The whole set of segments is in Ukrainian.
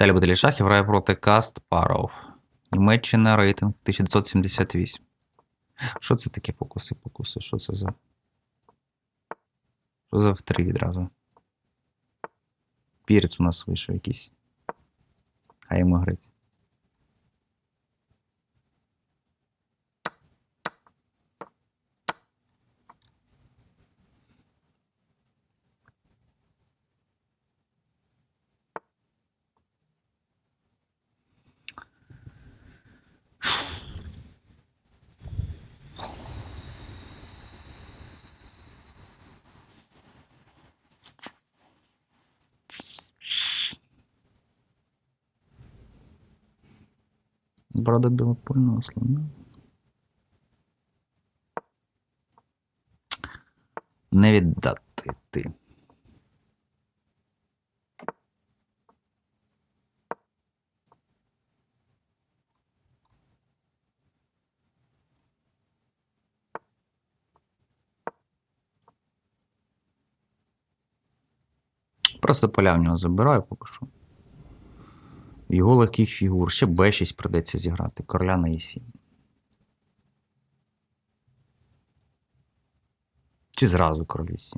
Віталій шахів грає проти Каст Паров. Німеччина рейтинг 1978. Що це таке фокуси, покуси? Що це за. Що за в3 відразу? Пірець у нас вийшов якийсь. Хай йому гриться. Борода білопольного слона. Не віддати ти. Просто поля в нього забираю поки що. Його легких фігур. Ще Б6 придеться зіграти. Короля на Е7. Чи зразу король Е7?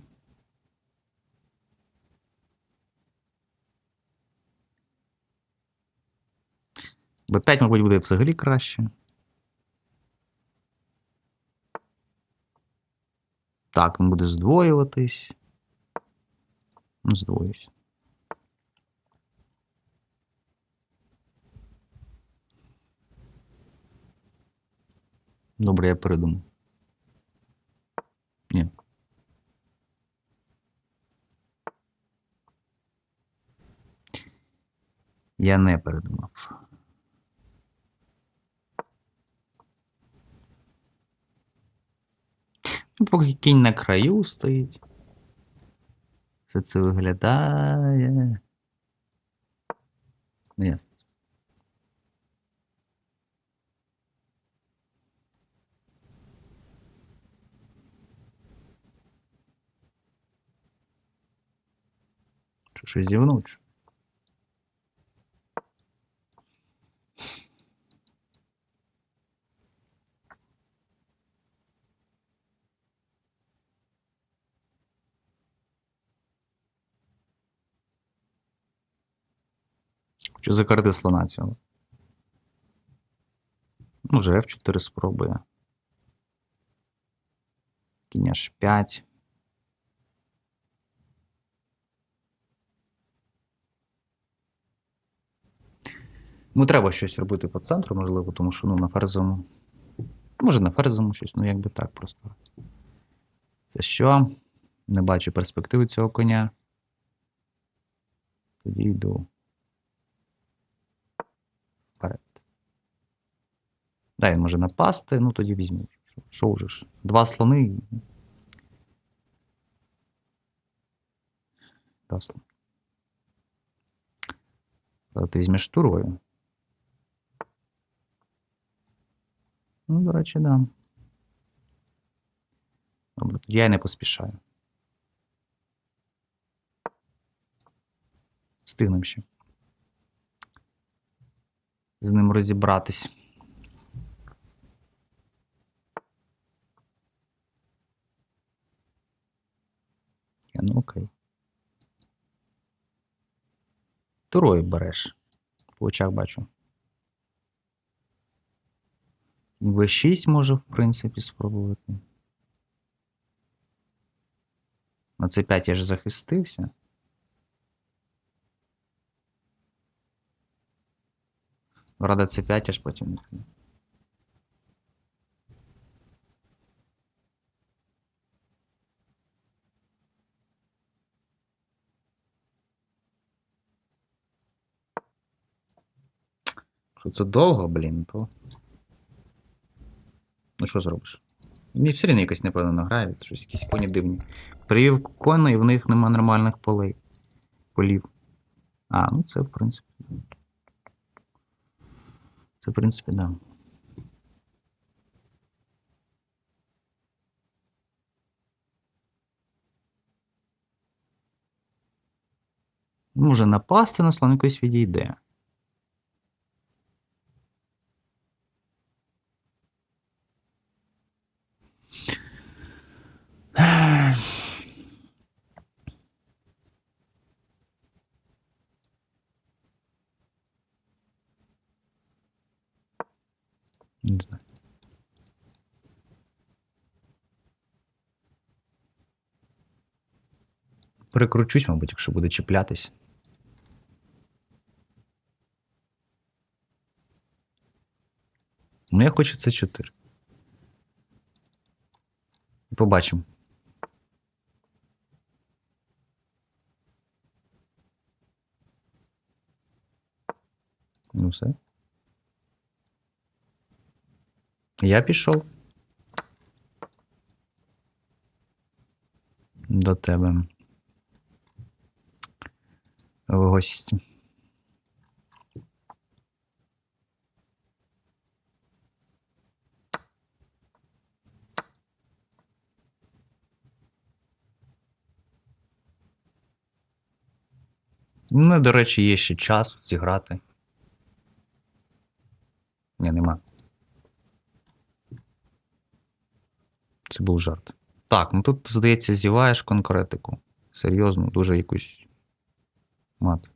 Б5, мабуть, буде взагалі краще. Так, він буде здвоюватись. Ну, Здвоюсь. Добре, я передумав. Ні. Я не передумав. Ну, Поки кінь на краю стоїть. Все це виглядає. Ну, ясно. Що щось зівнуть? що? Хочу закрити слона цього. Ну, вже F4 спробує. Кінь H5. Ну, треба щось робити по центру, можливо, тому що ну, на ферзовому. Може, на ферзовому щось, ну якби так просто. Це що? Не бачу перспективи цього коня. Тоді йду. Вперед. Да, він може напасти, ну тоді візьму. Що- вже ж? Два слони. Два слони. Ти візьмеш турою. Ну, до речі, да. Добре, тоді я не поспішаю. Встигнемо ще. З ним розібратись. Я, ну окей. Турою береш. По очах бачу. В6 може, в принципі, спробувати. На C5 я ж захистився. Рада C5 аж потім. піде. Що це довго, блін, то. Ну що зробиш? Мені все рівно якось непевно грає, щось якісь коні дивні. Привів коней, і в них нема нормальних полей. Полів. А, ну це в принципі. Це, в принципі, да. Може напасти на слон якось відійде. Не знаю. Перекручусь, мабуть, якщо буде чіплятись. Ну, я хочу це 4. І побачимо. Ну все. Я пішов. До тебе. В гості. Ну, до речі, є ще час зіграти. Ні, нема. Це був жарт. Так, ну тут, здається, зіваєш конкретику. Серйозно, дуже якусь мат.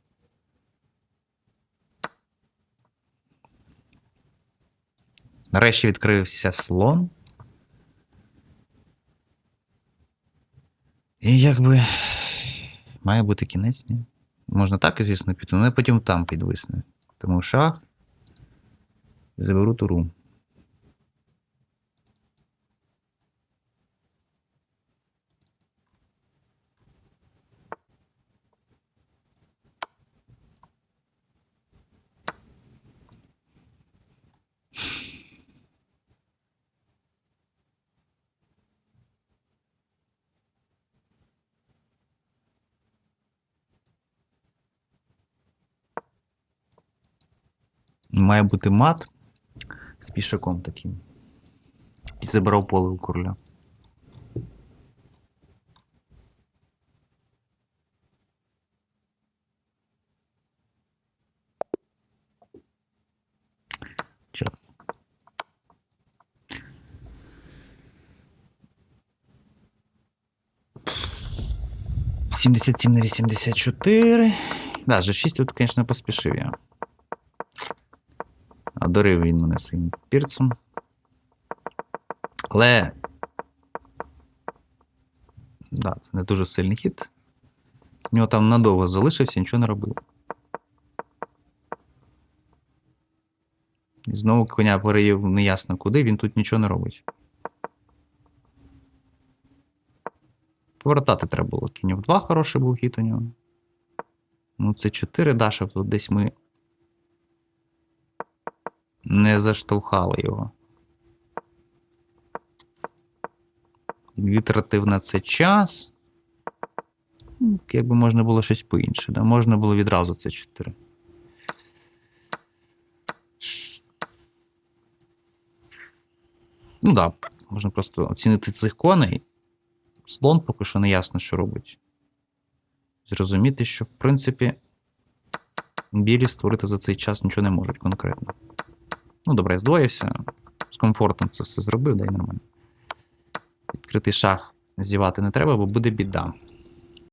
Нарешті відкрився слон. І якби. Має бути кінець, ні? Можна так, звісно, піти, але потім там підвисне. Тому шах. Заберу туру. Має бути мат з пішаком таким. І забрав поле у короля. Сімдесят сім на вісімдесят чотири. Да, же 6 тут, звісно, поспішив я. Одарив він мене своїм пірцем. Але. Да, це не дуже сильний хід. У нього там надовго залишився, нічого не робив. І знову коня переїв неясно куди, він тут нічого не робить. Повертати треба було. Кінь в 2 хороший був хід у нього. Ну, це 4 да, щоб десь ми не заштовхали його. Відтратив на це час. Ну, Якби можна було щось по-інше, да? можна було відразу це 4. Ну так, да, можна просто оцінити цих коней. Слон поки що не ясно, що робить. Зрозуміти, що, в принципі, білі створити за цей час нічого не можуть конкретно. Ну, добре, я здвоївся. З комфортом це все зробив, да й нормально. Відкритий шах зівати не треба, бо буде біда.